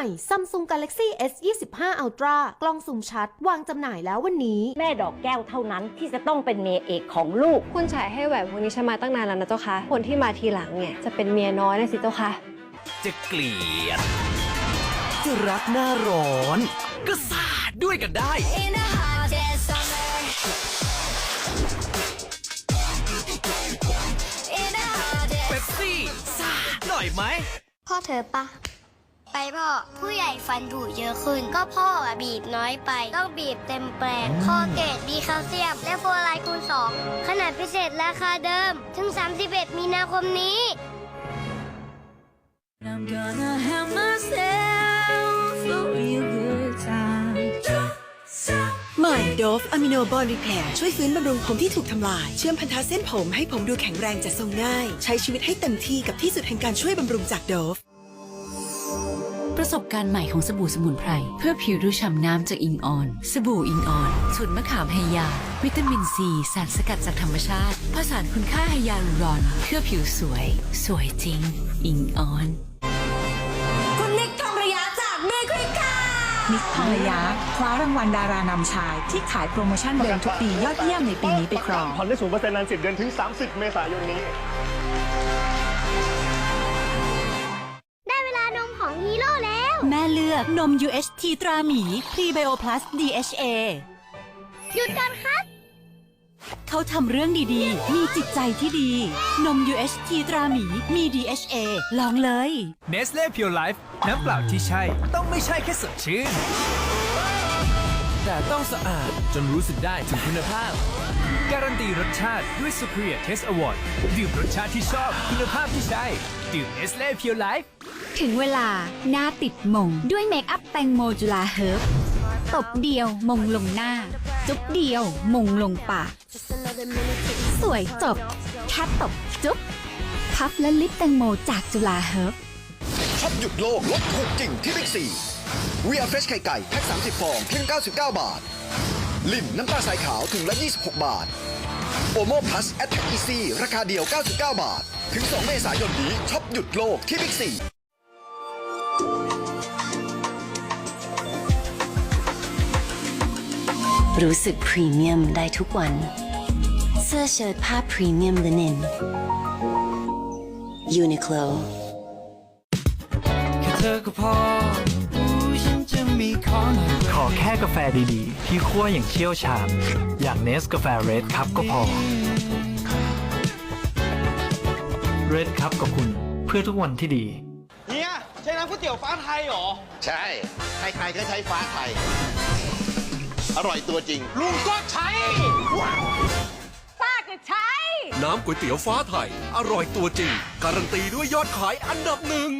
ม่ Samsung Galaxy S 25 Ultra กล้องซูมชัด วางจำหน่ายแล้ววันนี้ แม่ดอกแก้วเท่านั้นที่จะต้องเป็นเมียเอกของลูก คุณฉายให้แหวนวงนี้ฉันมาตั้งนานแล้วนะเจ้าคะ คนที่มาทีหลังเนี่ยจะเป็นเมียน้อยนะสิเจ้าคะ จะเกลียด จะรักหน้าร้อน ก็สาดด้วยกันได้ In a hot day summer. In a hot day. เป๊ปซี่สาดหน่อยไหม พ่อเธอปะ ไปพ่อ ผู้ใหญ่ฟันผุเยอะขึ้น ก็พ่ออะบีบน้อยไป ต้องบีบเต็มแปลงคอเกตดีแคลเซียม และโฟร์ไลท์คูณ2ขนาดพิเศษราคาเดิม ถึง 31 มีนาคมนี้ I'm gonna have myself a real good time. ใหม่โดฟอะมิโนบอลรีแพร์ช่วยฟื้นบำรุงผมที่ถูกทำลาย เชื่อมพันธะเส้นผมให้ผมดูแข็งแรงจัดทรงง่าย ใช้ชีวิตให้เต็มที่กับที่สุดแห่งการช่วยบำรุงจากโดฟ ประสบการณ์ใหม่ของสบู่สมุนไพร เพื่อผิวดูฉ่ำน้ำจากอิงออน สบู่อิงออนสูตรมะขามไฮยา วิตามินซีสารสกัดจากธรรมชาติ ผสานคุณค่าไฮยาลูรอน เพื่อผิวสวย สวยจริง อิงออนคุณนิกทองระยะจากเมฆริกานิกทองระยะคว้ารางวัลดารานำชาย ที่ขายโปรโมชั่นเดิมทุกปียอดเยี่ยมในปีนี้ไปครองผ่อนได้ศูนย์เปอร์เซ็นต์นานสิบเดือนถึง 30 เมษายนนี้ได้เวลานมของฮีโร่ แล้วแม่เลือกนม UHT ตราหมีพรีไบโอพลัส DHA หยุดก่อนครับ เขาทำเรื่องดีๆ มีจิตใจที่ดี นม UHT ตราหมีมี DHA ลองเลยเนสเล่เพียวไลฟ์น้ำเปล่าที่ใช่ ต้องไม่ใช่แค่สดชื่น แต่ต้องสะอาดจนรู้สึกได้ถึงคุณภาพ การันตีรสชาติด้วย Superior Taste Award ดื่มรสชาติที่ชอบคุณภาพที่ใช่ ดื่มเนสเล่เพียวไลฟ์ถึงเวลาหน้าติดมงด้วยเมคอัพแตงโมจุลาเฮิร์บตบเดียวมงลงหน้า จุ๊บเดียวมงลงปาก สวยจบแค่ตบจุ๊บพัฟและลิปแตงโมจากจุลาเฮิร์บช็อปหยุดโลกลดถูกจริงที่บิ๊กซี วีอาร์เฟชไข่ไก่แพ็ค30 ฟองเพียง 99 บาท ลิมน้ำตาลสายขาวถุงละ 26 บาท โอโมพลัสแอ t แทกอีซีราคาเดียว 99 บาท ถึง 2 เมษายนนี้ช็อปหยุดโลกที่บิ๊กซี รู้สึกพรีเมียมได้ทุกวัน เสื้อเชิ้ตผ้าพรีเมียมลินินยูนิโคลแค่เธอก็พอฉันจะ มีขอหน่อยขอแค่กาแฟดีๆ ที่คั่วอย่างเชี่ยวชาญอย่างเนสกาแฟเรดคัพก็พอเรดคัพกับคุณเพื่อทุกวันที่ดี เฮียใช้น้ำก๋วยเตี๋ยวฟ้าไทยเหรอ ใช่ ใครๆก็ใช้ฟ้าไทย อร่อยตัวจริง ลุงก็ใช้ ป้าก็ใช้ น้ำก๋วยเตี๋ยวฟ้าไทย อร่อยตัวจริง การันตีด้วยยอดขายอันดับหนึ่ง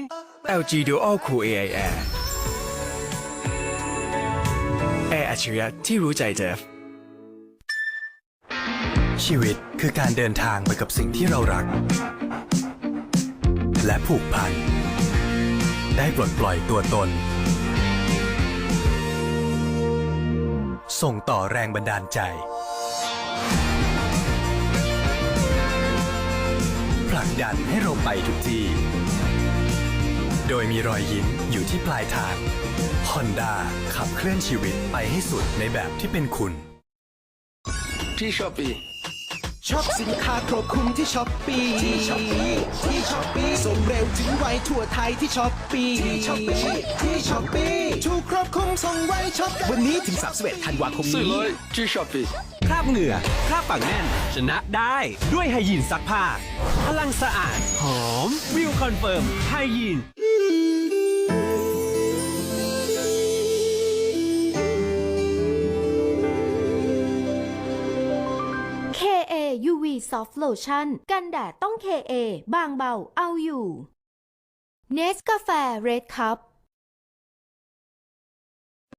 LG Dual Cool AI Air จฉริยะที่รู้ใจเจฟ ชีวิตคือการเดินทางไปกับสิ่งที่เรารัก และผูกพัน ได้ปลดปล่อยตัวตน ส่งต่อแรงบันดาลใจ ผลักดันให้เราไปทุกที่ โดยมีรอยยิ้มอยู่ที่ปลายทาง Honda ขับเคลื่อนชีวิตไปให้สุดในแบบที่เป็นคุณ ที่ชอปปี้ชอบสินค้าครบคลุมที่ช้อปปี้ที่ช้อปปี้ที่ช้อปปี้ส่งเร็วถึงไวทั่วไทยที่ช้อปปี้ที่ช้อปปี้ที่ช้อปปี้ถูกครบคลุมส่งไวช็อปวันนี้ถึง31ธันวาคมนี้ที่ชอปปี้คราบเหงื่อคราบปากแน่น ชนะได้ด้วยไฮยีนซักผ้าพลังสะอาด หอมวิวคอนเฟิร์มไฮยีน UV Soft Lotion กันแดดต้อง KA บางเบาเอาอยู่ เนสกาแฟ Red Cup